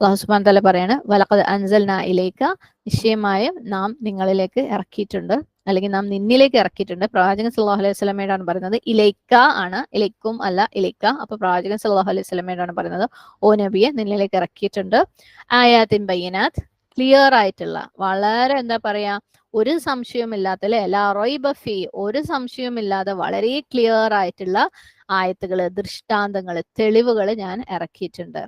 അള്ളാഹു സുബാൻ തല പറയാണ് വലക്കത് അൻസൽന ഇലൈക നിശ്ചയമായും നാം നിങ്ങളിലേക്ക് ഇറക്കിയിട്ടുണ്ട്. അല്ലെങ്കിൽ നാം നിന്നിലേക്ക് ഇറക്കിയിട്ടുണ്ട്. പ്രവാചകൻ സല്ലല്ലാഹു അലൈഹി സ്വലമയോടാണ് പറയുന്നത് ഇലൈക്ക ആണ്. ഇലൈക്കും അല്ല ഇലൈക്ക. അപ്പൊ പ്രവാചകൻ സല്ലല്ലാഹു അലൈഹി സ്വലമയോടാണ് പറയുന്നത് ഓ നബിയെ നിന്നിലേക്ക് ഇറക്കിയിട്ടുണ്ട്. ആയാത്തിൻ ബയ്യനാത്ത് ക്ലിയർ ആയിട്ടുള്ള വളരെ എന്താ പറയാ ഒരു സംശയവുമില്ലാത്ത അല്ലെ ലാ റൈബ ഫീ ഒരു സംശയവുമില്ലാതെ വളരെ ക്ലിയർ ആയിട്ടുള്ള ആയത്തുകൾ ദൃഷ്ടാന്തങ്ങൾ തെളിവുകൾ ഞാൻ ഇറക്കിയിട്ടുണ്ട്.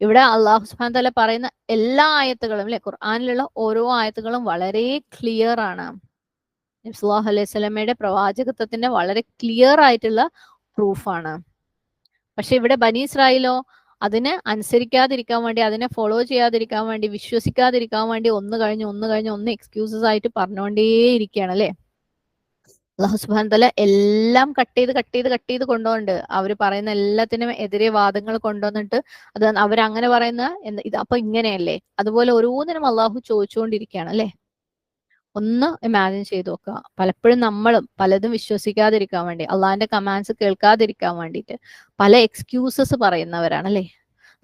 ഇവിടെ അള്ളാഹു സുബാൻ തല പറയുന്ന എല്ലാ ആയത്തുകളും അല്ലെ ഖുർആാനിലുള്ള ഓരോ ആയത്തുകളും വളരെ ക്ലിയർ ആണ്. നബി സല്ലല്ലാഹു അലൈഹി സ്വലമയുടെ പ്രവാചകത്വത്തിന്റെ വളരെ ക്ലിയർ ആയിട്ടുള്ള പ്രൂഫാണ് പക്ഷെ ഇവിടെ ബനി ഇസ്രായേലോ അതിനെ അനുസരിക്കാതിരിക്കാൻ വേണ്ടി അതിനെ ഫോളോ ചെയ്യാതിരിക്കാൻ വേണ്ടി വിശ്വസിക്കാതിരിക്കാൻ വേണ്ടി ഒന്ന് കഴിഞ്ഞ് ഒന്ന് കഴിഞ്ഞ് ഒന്ന് എക്സ്ക്യൂസസ് ആയിട്ട് പറഞ്ഞുകൊണ്ടേയിരിക്കുകയാണ് അല്ലെ അള്ളാഹു സുബാൻ തല എല്ലാം കട്ട് ചെയ്ത് കട്ട് ചെയ്ത് കട്ട് ചെയ്ത് കൊണ്ടുപോകുന്നുണ്ട് അവർ പറയുന്ന എല്ലാത്തിനും എതിരെ വാദങ്ങൾ കൊണ്ടുവന്നിട്ട് അത് അവരങ്ങനെ പറയുന്ന ഇത് അപ്പൊ ഇങ്ങനെയല്ലേ? അതുപോലെ ഓരോന്നിനും അള്ളാഹു ചോദിച്ചുകൊണ്ടിരിക്കുകയാണ് അല്ലെ? ഒന്ന് ഇമാജിൻ ചെയ്ത് നോക്കുക പലപ്പോഴും നമ്മളും പലതും വിശ്വസിക്കാതിരിക്കാൻ വേണ്ടി അള്ളാഹിന്റെ കമാൻഡ്സ് കേൾക്കാതിരിക്കാൻ വേണ്ടിയിട്ട് പല എക്സ്ക്യൂസസ് പറയുന്നവരാണ് അല്ലെ?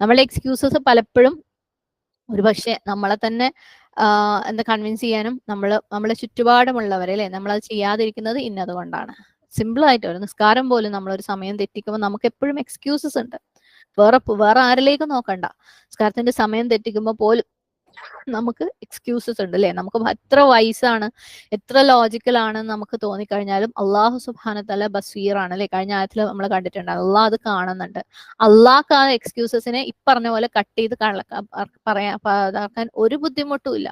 നമ്മളെ എക്സ്ക്യൂസസ് പലപ്പോഴും ഒരുപക്ഷെ നമ്മളെ തന്നെ എന്താ കൺവിൻസ് ചെയ്യാനും നമ്മൾ നമ്മളെ ചുറ്റുപാടുമുള്ളവരെ അല്ലെ? നമ്മൾ അത് ചെയ്യാതിരിക്കുന്നത് ഇന്നതുകൊണ്ടാണ് സിമ്പിൾ ആയിട്ട് ഒരു നിസ്കാരം പോലും നമ്മൾ ഒരു സമയം തെറ്റിക്കുമ്പോൾ നമുക്ക് എപ്പോഴും എക്സ്ക്യൂസസ് ഉണ്ട്. വേറെ വേറെ ആരിലേക്കും നോക്കണ്ട. നിസ്കാരത്തിന്റെ സമയം തെറ്റിക്കുമ്പോൾ പോലും നമുക്ക് എക്സ്ക്യൂസസ് ഉണ്ട് അല്ലെ? നമുക്ക് എത്ര വയസ്സാണ് എത്ര ലോജിക്കൽ ആണെന്ന് നമുക്ക് തോന്നിക്കഴിഞ്ഞാലും അള്ളാഹു സുബാന തല ബസീർ ആണ് അല്ലെ? കഴിഞ്ഞ ആയത്തിൽ നമ്മൾ കണ്ടിട്ടുണ്ട്. അള്ളാഹ് അത് കാണുന്നുണ്ട്. അള്ളാഹ് ആ എക്സ്ക്യൂസസിനെ ഇപ്പറഞ്ഞ പോലെ കട്ട് ചെയ്ത് പറയാൻ ഒരു ബുദ്ധിമുട്ടും ഇല്ല.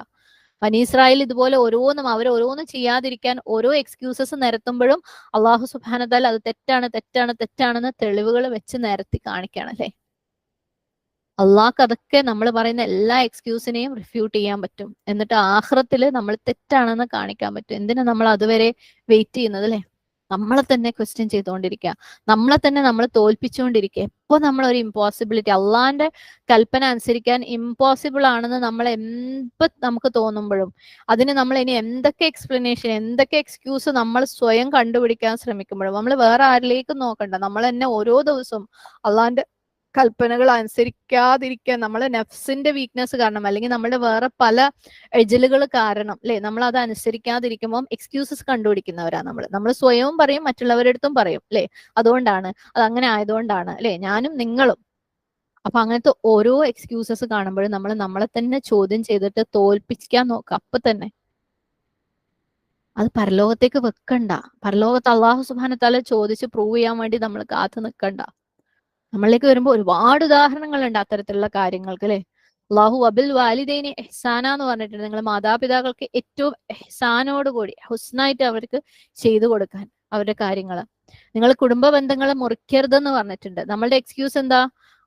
പനീസ്രായേൽ ഇതുപോലെ ഓരോന്നും അവർ ഓരോന്നും ചെയ്യാതിരിക്കാൻ ഓരോ എക്സ്ക്യൂസസ് നിരത്തുമ്പോഴും അള്ളാഹു സുബാനത്താൽ അത് തെറ്റാണ് തെറ്റാണ് തെറ്റാണെന്ന് തെളിവുകൾ വെച്ച് നിരത്തി കാണിക്കുകയാണ് അല്ലെ? അള്ളാഹ്ക്ക് അതൊക്കെ നമ്മൾ പറയുന്ന എല്ലാ എക്സ്ക്യൂസിനെയും റിഫ്യൂട്ട് ചെയ്യാൻ പറ്റും. എന്നിട്ട് ആഹ്റത്തിൽ നമ്മൾ തെറ്റാണെന്ന് കാണിക്കാൻ പറ്റും. എന്തിനാ നമ്മൾ അതുവരെ വെയിറ്റ് ചെയ്യുന്നത് അല്ലെ? നമ്മളെ തന്നെ ക്വസ്റ്റ്യൻ ചെയ്തുകൊണ്ടിരിക്കുക നമ്മളെ തന്നെ നമ്മൾ തോൽപ്പിച്ചുകൊണ്ടിരിക്കുക എപ്പോ നമ്മൾ ഒരു ഇമ്പോസിബിലിറ്റി അള്ളാന്റെ കൽപ്പന അനുസരിക്കാൻ ഇമ്പോസിബിൾ ആണെന്ന് നമ്മൾ എപ്പോ നമുക്ക് തോന്നുമ്പോഴും അതിന് നമ്മൾ ഇനി എന്തൊക്കെ എക്സ്പ്ലനേഷൻ എന്തൊക്കെ എക്സ്ക്യൂസ് നമ്മൾ സ്വയം കണ്ടുപിടിക്കാൻ ശ്രമിക്കുമ്പോഴും നമ്മൾ വേറെ ആരിലേക്കും നോക്കണ്ട. നമ്മൾ തന്നെ ഓരോ ദിവസവും അള്ളാന്റെ കൽപ്പനകൾ അനുസരിക്കാതിരിക്കാൻ നമ്മളെ നെഫ്സിന്റെ വീക്ക്നെസ് കാരണം അല്ലെങ്കിൽ നമ്മുടെ വേറെ പല എജലുകൾ കാരണം അല്ലെ? നമ്മൾ അത് അനുസരിക്കാതിരിക്കുമ്പോൾ എക്സ്ക്യൂസസ് കണ്ടുപിടിക്കുന്നവരാണ് നമ്മൾ നമ്മൾ സ്വയവും പറയും മറ്റുള്ളവരുടെ അടുത്തും പറയും അല്ലെ? അതുകൊണ്ടാണ് അത് അങ്ങനെ ആയതുകൊണ്ടാണ് അല്ലെ? ഞാനും നിങ്ങളും. അപ്പൊ അങ്ങനത്തെ ഓരോ എക്സ്ക്യൂസസ് കാണുമ്പോഴും നമ്മൾ നമ്മളെ തന്നെ ചോദ്യം ചെയ്തിട്ട് തോൽപ്പിക്കാൻ നോക്കുക അപ്പൊ തന്നെ. അത് പരലോകത്തേക്ക് വെക്കണ്ട. പരലോകത്ത് അള്ളാഹു സുബാനത്താല ചോദിച്ച് പ്രൂവ് ചെയ്യാൻ വേണ്ടി നമ്മൾ കാത്തു നിൽക്കണ്ട നമ്മളിലേക്ക് വരുമ്പോൾ ഒരുപാട് ഉദാഹരണങ്ങളുണ്ട് അത്തരത്തിലുള്ള കാര്യങ്ങൾക്ക് അല്ലെ? അള്ളാഹു അബിൽ വാലിദൈനി എഹ്സാന എന്ന് പറഞ്ഞിട്ടുണ്ട്. നിങ്ങൾ മാതാപിതാക്കൾക്ക് ഏറ്റവും എഹ്സാനോട് കൂടി ഹുസ്നായിട്ട് അവർക്ക് ചെയ്തു കൊടുക്കാൻ അവരുടെ കാര്യങ്ങൾ. നിങ്ങൾ കുടുംബ ബന്ധങ്ങൾ മുറിക്കരുതെന്ന് പറഞ്ഞിട്ടുണ്ട്. നമ്മളുടെ എക്സ്ക്യൂസ് എന്താ?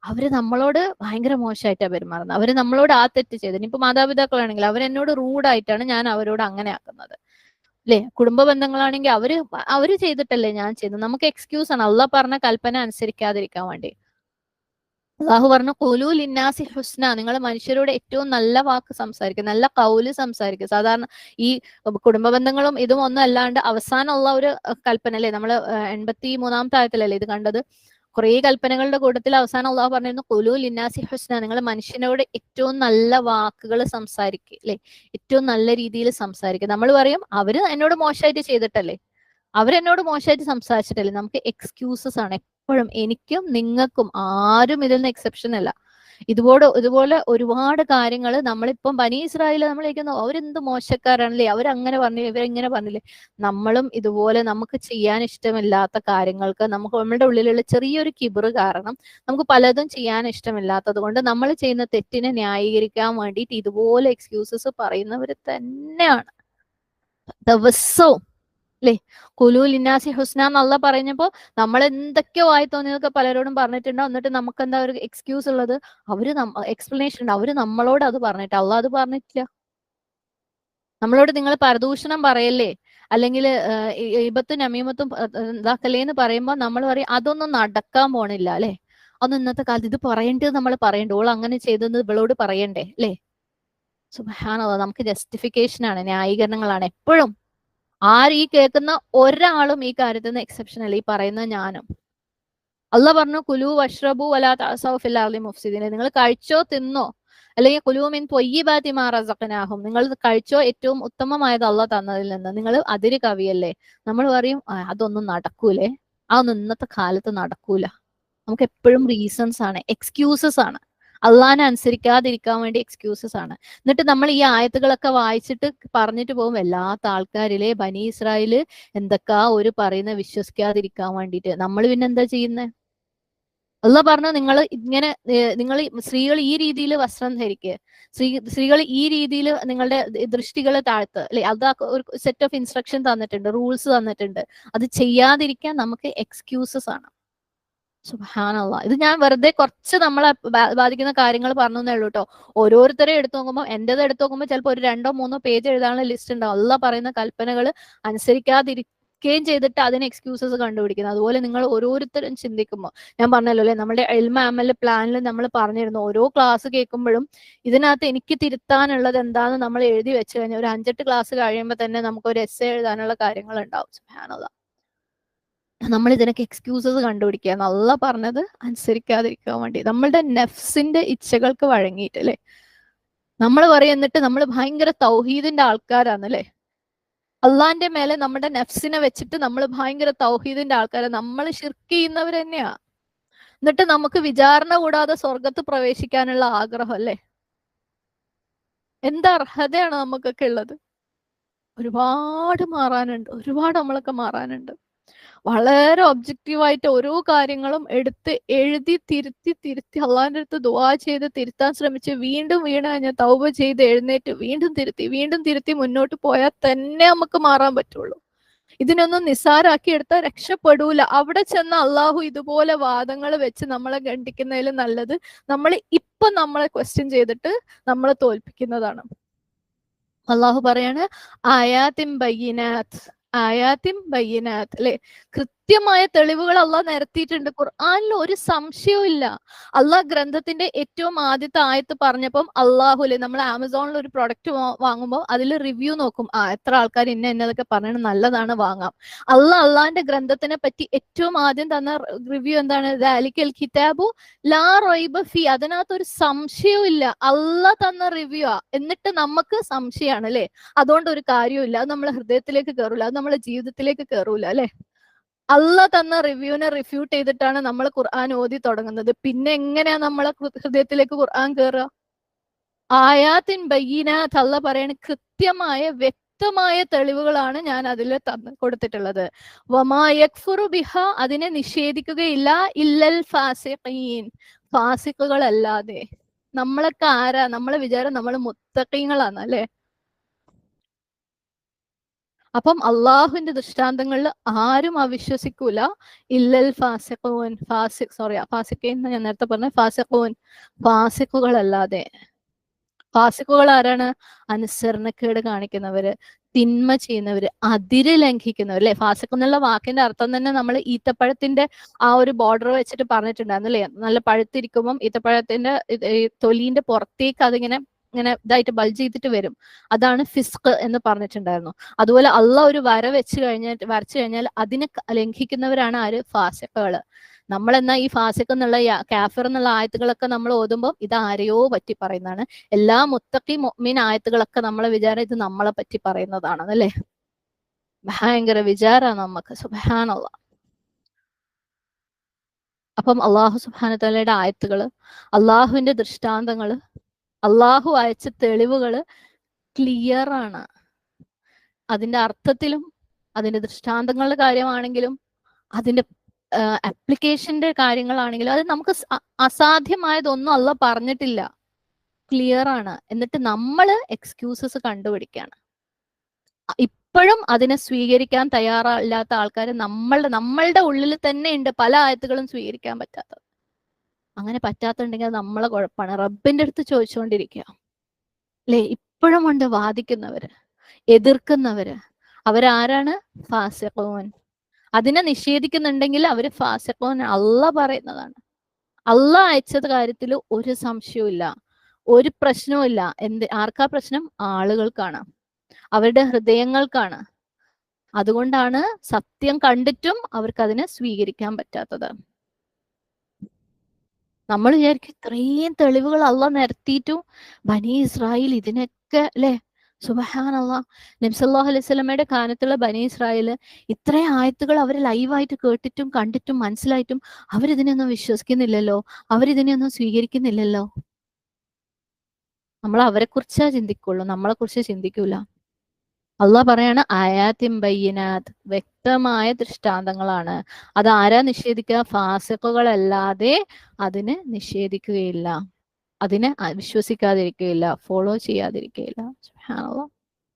അവർ നമ്മളോട് ഭയങ്കര മോശമായിട്ടാണ് പെരുമാറുന്നത്. അവർ നമ്മളോട് ആ തെറ്റ് ചെയ്തത്. ഇനിയിപ്പോ മാതാപിതാക്കളാണെങ്കിൽ അവരെന്നോട് റൂഡായിട്ടാണ് ഞാൻ അവരോട് അങ്ങനെ ആക്കുന്നത്. അല്ലെ കുടുംബ ബന്ധങ്ങളാണെങ്കിൽ അവർ അവർ ചെയ്തിട്ടല്ലേ ഞാൻ ചെയ്തത്. നമുക്ക് എക്സ്ക്യൂസ് ആണ്. അള്ളാഹ് പറഞ്ഞ കൽപ്പന അനുസരിക്കാതിരിക്കാൻ വേണ്ടി. അള്ളാഹു പറഞ്ഞു കൊലു ലിന്നാസി ഹുസ്ന. നിങ്ങൾ മനുഷ്യരോട് ഏറ്റവും നല്ല വാക്ക് സംസാരിക്കുക. നല്ല കൗൽ സംസാരിക്കുക. സാധാരണ ഈ കുടുംബ ബന്ധങ്ങളും ഇതും ഒന്നും അല്ലാണ്ട് അവസാനമുള്ള ഒരു കൽപ്പന അല്ലേ നമ്മൾ എൺപത്തി മൂന്നാമത്തെ ആയത്തിലല്ലേ ഇത് കണ്ടത്? കുറേ കൽപ്പനകളുടെ കൂട്ടത്തിൽ അവസാനം അള്ളാഹു പറഞ്ഞിരുന്നു കൊലു ലിന്നാസി ഹുസ്ന നിങ്ങൾ മനുഷ്യനോട് ഏറ്റവും നല്ല വാക്കുകൾ സംസാരിക്കുക അല്ലെ? ഏറ്റവും നല്ല രീതിയിൽ സംസാരിക്കുക. നമ്മൾ പറയും അവർ എന്നോട് മോശമായിട്ട് ചെയ്തിട്ടല്ലേ? അവരെന്നോട് മോശമായിട്ട് സംസാരിച്ചിട്ടല്ലേ? നമുക്ക് എക്സ്ക്യൂസസ് ആണ്. എപ്പോഴും എനിക്കും നിങ്ങൾക്കും ആരും ഇതിൽ നിന്ന് എക്സെപ്ഷൻ അല്ല. ഇതുപോലെ ഇതുപോലെ ഒരുപാട് കാര്യങ്ങൾ നമ്മളിപ്പം ബനി ഇസ്രായേൽ നമ്മളിരിക്കുന്നു അവരെന്ത് മോശക്കാരാണല്ലേ? അവരങ്ങനെ പറഞ്ഞില്ലേ ഇവരെങ്ങനെ പറഞ്ഞില്ലേ? നമ്മളും ഇതുപോലെ നമുക്ക് ചെയ്യാൻ ഇഷ്ടമില്ലാത്ത കാര്യങ്ങൾക്ക് നമുക്ക് നമ്മളുടെ ഉള്ളിലുള്ള ചെറിയൊരു കിബറ് കാരണം നമുക്ക് പലതും ചെയ്യാൻ ഇഷ്ടമില്ലാത്തത് കൊണ്ട് നമ്മൾ ചെയ്യുന്ന തെറ്റിനെ ന്യായീകരിക്കാൻ വേണ്ടിയിട്ട് ഇതുപോലെ എക്സ്ക്യൂസസ് പറയുന്നവർ തന്നെയാണ്. ദിവസവും അല്ലേ? കുലു ലിന്നാസി ഹുസ്ന എന്നുള്ള പറഞ്ഞപ്പോ നമ്മൾ എന്തൊക്കെയോ ആയി തോന്നിയതൊക്കെ പലരോടും പറഞ്ഞിട്ടുണ്ടോ. എന്നിട്ട് നമുക്ക് എന്താ ഒരു എക്സ്ക്യൂസ് ഉള്ളത്? അവർ എക്സ്പ്ലനേഷൻ ഉണ്ട്. അവർ നമ്മളോട് അത് പറഞ്ഞിട്ട് അല്ല അത് പറഞ്ഞിട്ടില്ല. നമ്മളോട് നിങ്ങൾ പരദൂഷണം പറയല്ലേ? അല്ലെങ്കിൽ ഇബത്തും നമീമത്തും ഇതാക്കല്ലേ എന്ന് പറയുമ്പോൾ നമ്മൾ പറയും അതൊന്നും നടക്കാൻ പോണില്ല അല്ലെ? അതൊന്നും ഇന്നത്തെ കാലത്ത് ഇത് പറയേണ്ടത് നമ്മൾ പറയണ്ടേ ഓൾ അങ്ങനെ ചെയ്തെന്ന് ഇവളോട് പറയണ്ടേ? അല്ലേ? സുബാനോ നമുക്ക് ജസ്റ്റിഫിക്കേഷൻ ആണ് ന്യായീകരണങ്ങളാണ് എപ്പോഴും. ആര് ഈ കേൾക്കുന്ന ഒരാളും ഈ കാര്യത്തിൽ നിന്ന് എക്സെപ്ഷൻ അല്ല. ഈ പറയുന്ന ഞാനും. അല്ല പറഞ്ഞു കുലു വഷ്റബു വലാ തഅസൗ മുഫ്സിദിനെ നിങ്ങൾ കഴിച്ചോ തിന്നോ? അല്ലെങ്കിൽ കുലുമിൻ പൊയ്യബാത്തി മാറസക്കനാഹും നിങ്ങൾ കഴിച്ചോ ഏറ്റവും ഉത്തമമായത് അല്ല തന്നതിൽ നിന്ന്. നിങ്ങൾ അതിര് കവിയല്ലേ? നമ്മൾ പറയും അതൊന്നും നടക്കൂലേ. അതൊന്നും ഇന്നത്തെ കാലത്ത് നടക്കൂല. നമുക്ക് എപ്പോഴും റീസൺസ് ആണ് എക്സ്ക്യൂസസ് ആണ്. അള്ളാനെ അനുസരിക്കാതിരിക്കാൻ വേണ്ടി എക്സ്ക്യൂസസ് ആണ്. എന്നിട്ട് നമ്മൾ ഈ ആയത്തുകളൊക്കെ വായിച്ചിട്ട് പറഞ്ഞിട്ട് പോകും വല്ലാത്ത ആൾക്കാരിലെ ബനി ഇസ്രായേൽ എന്തൊക്കെ ഒരു പറയുന്ന വിശ്വസിക്കാതിരിക്കാൻ വേണ്ടിയിട്ട് നമ്മൾ പിന്നെ എന്താ ചെയ്യുന്നത് അല്ല പറഞ്ഞു നിങ്ങൾ ഇങ്ങനെ നിങ്ങൾ സ്ത്രീകൾ ഈ രീതിയിൽ വസ്ത്രം ധരിക്കുക സ്ത്രീ സ്ത്രീകൾ ഈ രീതിയിൽ നിങ്ങളുടെ ദൃഷ്ടികളെ താഴ്ത്ത്. അല്ലെ? അത് ഒരു സെറ്റ് ഓഫ് ഇൻസ്ട്രക്ഷൻ തന്നിട്ടുണ്ട് റൂൾസ് തന്നിട്ടുണ്ട്. അത് ചെയ്യാതിരിക്കാൻ നമുക്ക് എക്സ്ക്യൂസസ് ആണ്. സുഹാനല്ല ഇത് ഞാൻ വെറുതെ കുറച്ച് നമ്മളെ ബാധിക്കുന്ന കാര്യങ്ങൾ പറഞ്ഞു എന്നേ ഉള്ളൂ കേട്ടോ ഓരോരുത്തരെ എടുത്തു നോക്കുമ്പോൾ എന്റേത് എടുത്തു നോക്കുമ്പോൾ ചിലപ്പോൾ ഒരു രണ്ടോ മൂന്നോ പേജ് എഴുതാനുള്ള ലിസ്റ്റ് ഉണ്ടാവും അല്ല പറയുന്ന കൽപ്പനകൾ അനുസരിക്കാതിരിക്കുകയും ചെയ്തിട്ട് അതിന് എക്സ്ക്യൂസസ് കണ്ടുപിടിക്കുന്നത്. അതുപോലെ നിങ്ങൾ ഓരോരുത്തരും ചിന്തിക്കുമ്പോൾ ഞാൻ പറഞ്ഞല്ലോ അല്ലെ? നമ്മുടെ എൽമ എം എൽ പ്ലാനിൽ നമ്മൾ പറഞ്ഞിരുന്നു. ഓരോ ക്ലാസ് കേൾക്കുമ്പോഴും ഇതിനകത്ത് എനിക്ക് തിരുത്താനുള്ളത് എന്താണെന്ന് നമ്മൾ എഴുതി വെച്ച് കഴിഞ്ഞാൽ ഒരു അഞ്ചെട്ട് ക്ലാസ് കഴിയുമ്പോൾ തന്നെ നമുക്ക് ഒരു എസ് എഴുതാനുള്ള കാര്യങ്ങൾ ഉണ്ടാവും. നമ്മൾ ഇതിനൊക്കെ എക്സ്ക്യൂസസ് കണ്ടുപിടിക്കുക. നല്ല പറഞ്ഞത് അനുസരിക്കാതിരിക്കാൻ വേണ്ടി. നമ്മളുടെ നെഫ്സിന്റെ ഇച്ഛകൾക്ക് വഴങ്ങിയിട്ട് അല്ലെ? നമ്മൾ പറയുന്നിട്ട് നമ്മൾ ഭയങ്കര തൗഹീദിന്റെ ആൾക്കാരാണ് അല്ലെ അള്ളാന്റെ മേലെ നമ്മുടെ നെഫ്സിനെ വെച്ചിട്ട് നമ്മൾ ഭയങ്കര തൗഹീദിന്റെ ആൾക്കാരാണ് നമ്മൾ ഷിർക്ക് ചെയ്യുന്നവർ തന്നെയാ. എന്നിട്ട് നമുക്ക് വിചാരണ കൂടാതെ സ്വർഗത്ത് പ്രവേശിക്കാനുള്ള ആഗ്രഹം അല്ലേ? എന്ത് അർഹതയാണ് നമുക്കൊക്കെ ഉള്ളത്? ഒരുപാട് മാറാനുണ്ട്. ഒരുപാട് നമ്മളൊക്കെ മാറാനുണ്ട്. വളരെ ഒബ്ജക്റ്റീവായിട്ട് ഓരോ കാര്യങ്ങളും എടുത്ത് എഴുതി തിരുത്തി തിരുത്തി അള്ളാന്റെ അടുത്ത് ദുവാ ചെയ്ത് തിരുത്താൻ ശ്രമിച്ച് വീണ്ടും വീണ് കഴിഞ്ഞാൽ തൗബ ചെയ്ത് എഴുന്നേറ്റ് വീണ്ടും തിരുത്തി വീണ്ടും തിരുത്തി മുന്നോട്ട് പോയാൽ തന്നെ നമുക്ക് മാറാൻ പറ്റുള്ളൂ. ഇതിനൊന്നും നിസ്സാരാക്കി എടുത്താൽ രക്ഷപ്പെടൂല. അവിടെ ചെന്ന അള്ളാഹു ഇതുപോലെ വാദങ്ങൾ വെച്ച് നമ്മളെ ഖണ്ഡിക്കുന്നതിൽ നല്ലത് നമ്മൾ ഇപ്പൊ നമ്മളെ ക്വസ്റ്റ്യൻ ചെയ്തിട്ട് നമ്മളെ തോൽപ്പിക്കുന്നതാണ്. അള്ളാഹു പറയാണ് ആയാത്തിൻ ബയ്യനാത്ത്. ആയാത്തിം ബയ്യനാത്ത് അല്ലെ? കൃത്യമായ തെളിവുകൾ അള്ളാഹ് നിരത്തിയിട്ടുണ്ട്. ഖുർആാനിൽ ഒരു സംശയവും ഇല്ല. അള്ളാഹ് ഗ്രന്ഥത്തിന്റെ ഏറ്റവും ആദ്യത്തെ ആയത്ത് പറഞ്ഞപ്പം അള്ളാഹുലെ നമ്മൾ ആമസോണിൽ ഒരു പ്രൊഡക്റ്റ് വാങ്ങുമ്പോൾ അതിൽ റിവ്യൂ നോക്കും. ആ എത്ര ആൾക്കാർ ഇന്ന എന്നതൊക്കെ പറയണത് നല്ലതാണ് വാങ്ങാം. അള്ളാഹ് അള്ളാഹിന്റെ ഗ്രന്ഥത്തിനെ പറ്റി ഏറ്റവും ആദ്യം തന്ന റിവ്യൂ എന്താണ്? ദാലിക്കൽ കിതാബു ലാ റൊയ്ബ ഫി. അതിനകത്ത് ഒരു സംശയവും ഇല്ല. അള്ളാഹ് തന്ന റിവ്യൂ ആ. എന്നിട്ട് നമുക്ക് സംശയമാണ് അല്ലെ? അതുകൊണ്ട് ഒരു കാര്യമില്ല അത് നമ്മളെ ഹൃദയത്തിലേക്ക് കയറൂല അത് നമ്മളെ ജീവിതത്തിലേക്ക് കയറൂല അല്ലെ? അല്ല തന്ന റിവ്യൂവിനെ റിഫ്യൂട്ട് ചെയ്തിട്ടാണ് നമ്മൾ ഖുർആൻ ഓതി തുടങ്ങുന്നത്. പിന്നെ എങ്ങനെയാ നമ്മളെ ഹൃദയത്തിലേക്ക് ഖുർആൻ കയറുക ആയാത്തിൻ ബയ്യനാത്ത് തള്ള പറയണ കൃത്യമായ വ്യക്തമായ തെളിവുകളാണ് ഞാൻ അതിൽ തന്ന് കൊടുത്തിട്ടുള്ളത്. വമാ യക്ഫുറു ബിഹ അതിനെ നിഷേധിക്കുകയില്ല. ഇല്ലൽ ഫാസിഖീൻ. ഫാസിഖുകളല്ലാതെ. നമ്മളൊക്കെ ആരാ? നമ്മളെ വിചാരം നമ്മൾ മുത്തഖീങ്ങളാണ് അല്ലെ? അപ്പം അള്ളാഹുവിന്റെ ദൃഷ്ടാന്തങ്ങളിൽ ആരും അവിശ്വസിക്കൂല. ഇല്ലൽ ഫാസിഖൂൻ ഫാസിഖ് സോറി ഫാസിഖ് എന്ന് ഞാൻ നേരത്തെ പറഞ്ഞ ഫാസിഖൂൻ ഫാസിഖുകളല്ലാതെ. ഫാസിഖുകൾ ആരാണ്? അനുസരണക്കേട് കാണിക്കുന്നവര് തിന്മ ചെയ്യുന്നവര് അതിര് ലംഘിക്കുന്നവർ അല്ലെ? ഫാസിഖ് എന്നുള്ള വാക്കിന്റെ അർത്ഥം തന്നെ നമ്മൾ ഈത്തപ്പഴത്തിന്റെ ആ ഒരു ബോർഡർ വെച്ചിട്ട് പറഞ്ഞിട്ടുണ്ടായിരുന്നു അല്ലെ? നല്ല പഴുത്തിരിക്കുമ്പം ഈത്തപ്പഴത്തിന്റെ തൊലിന്റെ പുറത്തേക്ക് അതിങ്ങനെ ഇങ്ങനെ ഇതായിട്ട് ബൾജ് ചെയ്തിട്ട് വരും. അതാണ് ഫിസ്ക് എന്ന് പറഞ്ഞിട്ടുണ്ടായിരുന്നു. അതുപോലെ അള്ള ഒരു വര വെച്ച് കഴിഞ്ഞാൽ വരച്ചു കഴിഞ്ഞാൽ അതിനെ ലംഘിക്കുന്നവരാണ് ആര്? ഫാസിഖുകൾ. നമ്മൾ എന്നാ ഈ ഫാസിഖ് എന്നുള്ള കാഫിർ എന്നുള്ള ആയത്തുകളൊക്കെ നമ്മൾ ഓതുമ്പോൾ ഇത് ആരെയോ പറ്റി പറയുന്നതാണ്. എല്ലാ മുത്തക്കി മൊമീൻ ആയത്തുകളൊക്കെ നമ്മളെ വിചാരം ഇത് നമ്മളെ പറ്റി പറയുന്നതാണ് അല്ലേ? ഭയങ്കര വിചാരാണ് നമുക്ക് സുബാനുള്ള അപ്പം അള്ളാഹു സുബാനത്തലയുടെ ആയത്തുകൾ അള്ളാഹുവിന്റെ ദൃഷ്ടാന്തങ്ങൾ അള്ളാഹു അയച്ച തെളിവുകൾ ക്ലിയർ ആണ്. അതിന്റെ അർത്ഥത്തിലും അതിന്റെ ദൃഷ്ടാന്തങ്ങളുടെ കാര്യമാണെങ്കിലും അതിന്റെ അപ്ലിക്കേഷന്റെ കാര്യങ്ങളാണെങ്കിലും അത് നമുക്ക് അസാധ്യമായതൊന്നും അല്ല പറഞ്ഞിട്ടില്ല. ക്ലിയർ ആണ്. എന്നിട്ട് നമ്മൾ എക്സ്ക്യൂസസ് കണ്ടുപിടിക്കാണ്. ഇപ്പോഴും അതിനെ സ്വീകരിക്കാൻ തയ്യാറല്ലാത്ത ആൾക്കാർ നമ്മളുടെ നമ്മളുടെ ഉള്ളിൽ തന്നെ ഉണ്ട് പല ആയത്തുകളും സ്വീകരിക്കാൻ പറ്റാത്തത്. അങ്ങനെ പറ്റാത്തുണ്ടെങ്കിൽ അത് നമ്മളെ കുഴപ്പമാണ് റബ്ബിന്റെ അടുത്ത് ചോദിച്ചുകൊണ്ടിരിക്കുക അല്ലെ ഇപ്പോഴും ഉണ്ട് വാദിക്കുന്നവര് എതിർക്കുന്നവര്. അവരാരാണ്? ഫാസിഖോൻ. അതിനെ നിഷേധിക്കുന്നുണ്ടെങ്കിൽ അവർ ഫാസിഖോൻ അല്ല പറയുന്നതാണ്. അല്ല അയച്ചത് കാര്യത്തിൽ ഒരു സംശയവും ഇല്ല. ഒരു പ്രശ്നവും ഇല്ല. എന്ത് ആർക്കാ പ്രശ്നം? ആളുകൾക്കാണ്. അവരുടെ ഹൃദയങ്ങൾക്കാണ്. അതുകൊണ്ടാണ് സത്യം കണ്ടിട്ടും അവർക്ക് അതിനെ സ്വീകരിക്കാൻ പറ്റാത്തത്. നമ്മൾ വിചാരിക്കും ഇത്രയും തെളിവുകൾ അള്ള നിരത്തിയിട്ടും ബനി ഇസ്രായേൽ ഇതിനൊക്കെ അല്ലെ? സുബഹാനല്ല നബ്സല്ലാഹു അലൈഹി സ്വലമയുടെ കാലത്തുള്ള ബനി ഇസ്രായേൽ ഇത്രയും ആയത്തുകൾ അവർ ലൈവായിട്ട് കേട്ടിട്ടും കണ്ടിട്ടും മനസ്സിലായിട്ടും അവരിതിനെയൊന്നും വിശ്വസിക്കുന്നില്ലല്ലോ? അവരിതിനെയൊന്നും സ്വീകരിക്കുന്നില്ലല്ലോ? നമ്മൾ അവരെ കുറിച്ചാ ചിന്തിക്കുള്ളൂ. നമ്മളെ കുറിച്ച് ചിന്തിക്കൂല. അള്ളാഹ് പറയാണ് ആയാത്തിൻ ബയ്യനാത്ത്. വ്യക്തമായ ദൃഷ്ടാന്തങ്ങളാണ്. അത് ആരാ നിഷേധിക്കുക? ഫാസിക്കുകളല്ലാതെ അതിന് നിഷേധിക്കുകയില്ല. അതിനെ വിശ്വസിക്കാതിരിക്കുകയില്ല. ഫോളോ ചെയ്യാതിരിക്കുകയില്ല.